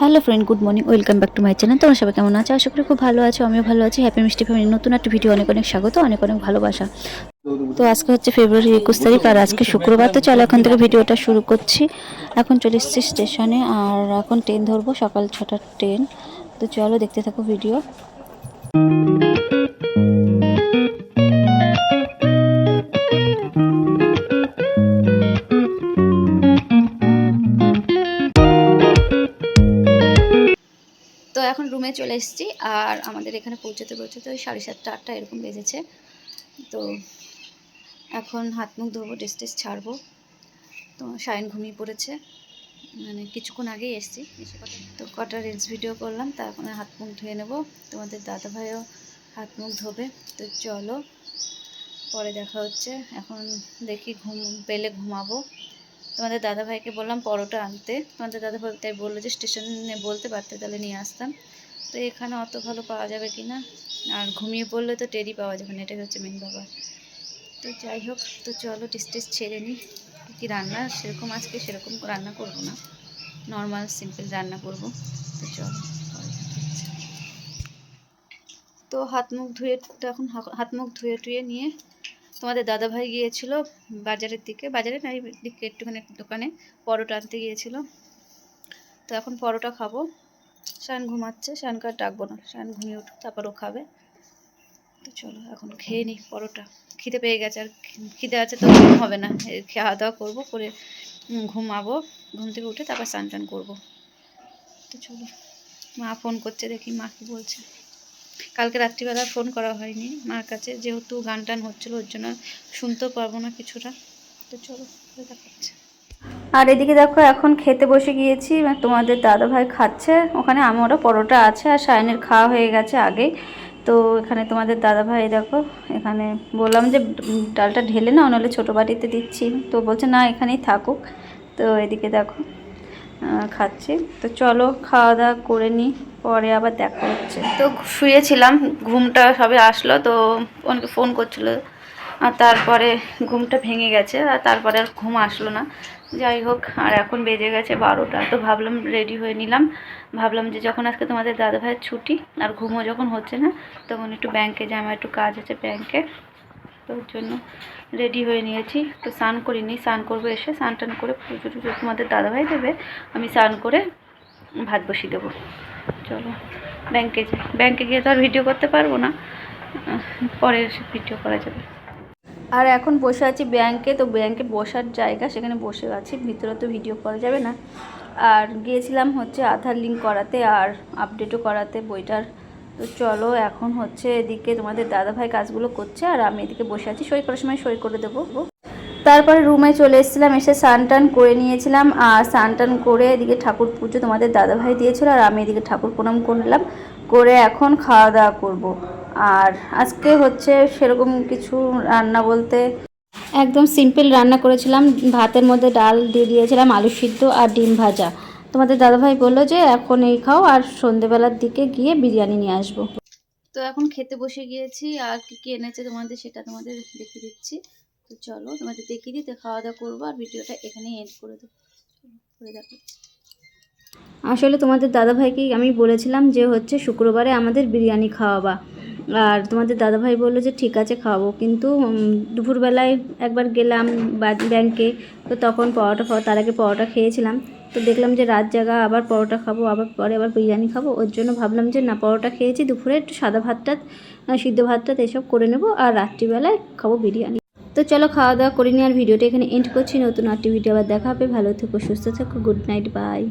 Hello friend, good morning, welcome back to my channel. তোমরা সবাই কেমন আছে? আশা করি খুব ভালো আছো, আমিও ভালো আছি। হ্যাপি মিষ্টি ফ্যামিলি, নতুন একটা ভিডিও, অনেক অনেক স্বাগত, অনেক অনেক ভালোবাসা। তো আজকে হচ্ছে ফেব্রুয়ারি একুশ তারিখ, আর আজকে শুক্রবার, তো চলো এখন থেকে ভিডিওটা শুরু করছি। এখন চলে এসেছি স্টেশনে আর এখন ট্রেন ধরবো, সকাল ছটার ট্রেন তো চলো দেখতে থাকো ভিডিও তো এখন রুমে চলে এসেছি আর আমাদের এখানে পৌঁছতে পৌঁছতে ওই সাড়ে সাতটা, আটটা এরকম বেজেছে। তো এখন হাত মুখ ধোবো ড্রেস টেস ছাড়বো। তো সায়ন ঘুমিয়ে পড়েছে। মানে কিছুক্ষণ আগেই এসেছি। এসে তো কটা রিলস ভিডিও করলাম, তারপরে হাত মুখ ধুয়ে নেব। তোমাদের দাদা ভাইও হাত মুখ ধোবে। তো চলো, পরে দেখা হচ্ছে। এখন দেখি ঘুম, পেলে ঘুমাবো। তোমাদের দাদা ভাইকে বললাম পরোটা আনতে। তোমাদের দাদা ভাই তাই বলল যে স্টেশনে বলতে পারতে, তাহলে নিয়ে আসতাম। তো এখানে অত ভালো পাওয়া যাবে কি না? আর ঘুমিয়ে পড়লে তো টেরি পাওয়া যাবে না, এটাই হচ্ছে মেন ব্যাপার। তো যাই হোক, তো চলো টিস টিস ছেড়ে নিই। কী রান্না, সেরকম আজকে সেরকম রান্না করব না। নর্মাল সিম্পল রান্না করব। তো চলো। তো হাত মুখ ধুয়ে এখন হাত মুখ ধুয়ে টুয়ে নিয়ে তোমাদের দাদা ভাই গিয়েছিল বাজারের দিকে, বাজারে না দিকে একটুখানি দোকানে পরোটা আনতে গিয়েছিল। তো এখন পরোটা খাব। শান ঘুমাচ্ছে, শানকে আর ডাকবো না। শান ঘুমিয়ে উঠুক, তারপর ও খাবে। তো চলো, এখন খেয়ে নিই পরোটা। খিদে পেয়ে গেছে আর খিদে আছে তো ঘুম হবে না। খাওয়া দাওয়া করব, করে ঘুমাবো। ঘুম থেকে উঠে তারপর স্নান টান করব। তো চলো, মা ফোন করছে, দেখি মা কি বলছে। কালকে রাত্রিবেলা ফোন করা হয়নি মার কাছে, যেহেতু গান টান হচ্ছিল, ওর জন্য শুনতেও পারব না কিছুটা। তো চলো, পরে দেখা হচ্ছে। আর এদিকে দেখো, এখন খেতে বসে গিয়েছি তোমাদের দাদা ভাই খাচ্ছে। ওখানে আমারও পরোটা আছে আর সায়নের খাওয়া হয়ে গেছে আগেই তো এখানে তোমাদের দাদা ভাই দেখো, এখানে বললাম যে ডালটা ঢেলে না নাহলে ছোটো বাটিতে দিচ্ছি। তো বলছে, না, এখানেই থাকুক। তো এদিকে দেখো খাচ্ছি। তো চলো খাওয়া দাওয়া করে নিই পরে আবার দেখা হচ্ছে। তো শুয়েছিলাম, ঘুমটা সবে আসলো, তো অনেকে ফোন করছিল। আর তারপরে ঘুমটা ভেঙে গেছে, আর তারপরে আর ঘুম আসলো না। যাই হোক, আর এখন বেজে গেছে বারোটা, তো ভাবলাম রেডি হয়ে নিলাম। ভাবলাম যে যখন আজকে তোমাদের দাদা ভাইয়ের ছুটি, আর ঘুমও যখন হচ্ছে না, তখন একটু ব্যাংকে যাই, আমার একটু কাজ আছে ব্যাংকে তো ওর জন্য রেডি হয়ে নিয়েছি। তো স্নান করিনি, স্নান করব এসে স্নান টান করে পুজো টুজো তোমাদের দাদাভাই দেবে, আমি স্নান করে ভাত বসিয়ে দেবো। চলো ব্যাংকে যাই। ব্যাংকে গিয়ে তো আর ভিডিও করতে পারব না। পরে এসে ভিডিও করা যাবে। আর এখন বসে আছি ব্যাংকে তো ব্যাংকে বসার জায়গা, সেখানে বসে আছি, ভিতরে তো ভিডিও করা যাবে না। আর গিয়েছিলাম হচ্ছে আধার লিঙ্ক করাতে আর আপডেটও করাতে, বইটার তো চলো, এখন হচ্ছে এদিকে তোমাদের দাদাভাই কাজগুলো করছে আর আমি এদিকে বসে আছি। সই করার সময় সই করে দেবো। তারপরে রুমে চলে এসেছিলাম, এসে স্নান টান করে নিয়েছিলাম আর স্নান টান করে এদিকে ঠাকুর পুজো তোমাদের দাদাভাই দিয়েছিল আর আমি এদিকে ঠাকুর প্রণাম করলাম, করে এখন খাওয়া দাওয়া করব। আর আজকে হচ্ছে সেরকম কিছু রান্না বলতে একদম সিম্পল রান্না করেছিলাম। ভাতের মধ্যে ডাল দিয়ে দিয়েছিলাম আলু সিদ্ধ আর ডিম ভাজা। তোমাদের দাদাভাই বলল যে এখন এই খাও আর সন্ধেবেলার দিকে গিয়ে বিরিয়ানি নিয়ে আসব। তো এখন খেতে বসে গিয়েছি আর কি কি এনেছে তোমাদের সেটা তোমাদের দেখিয়ে দিচ্ছি। তো চলো তোমাদের দেখিয়ে দিতে খাওয়া দাওয়া করব আর ভিডিওটা এখানেই এন্ড করে দেবো। করে দেখো। আসলে তোমাদের দাদাভাইকে আমি বলেছিলাম যে হচ্ছে শুক্রবারে আমাদের বিরিয়ানি খাওয়াবা। আর তোমাদের দাদাভাই বলল যে ঠিক আছে খাওয়াবো। কিন্তু দুপুরবেলায় একবার গেলাম ব্যাংকে তো তখন পরোটা তার আগে পরোটা খেয়েছিলাম। তো দেখলাম যে রাত জাগা, আবার পরোটা খাব, আবার পরে আবার বিরিয়ানি খাব। ওর জন্য ভাবলাম যে না, পরোটা খেয়েছি দুপুরে, একটু সাদা ভাতটা সিদ্ধ ভাতটা এসব করে নেব আর রাত্রিবেলায় খাব বিরিয়ানি। তো চলো খাওয়া দাওয়া করে নিয়ে আর ভিডিওটা এখানে এন্ড করছি। নতুন আটটি ভিডিও আবার দেখা হবে। ভালো থেকো, সুস্থ থেকো গুড নাইট বাই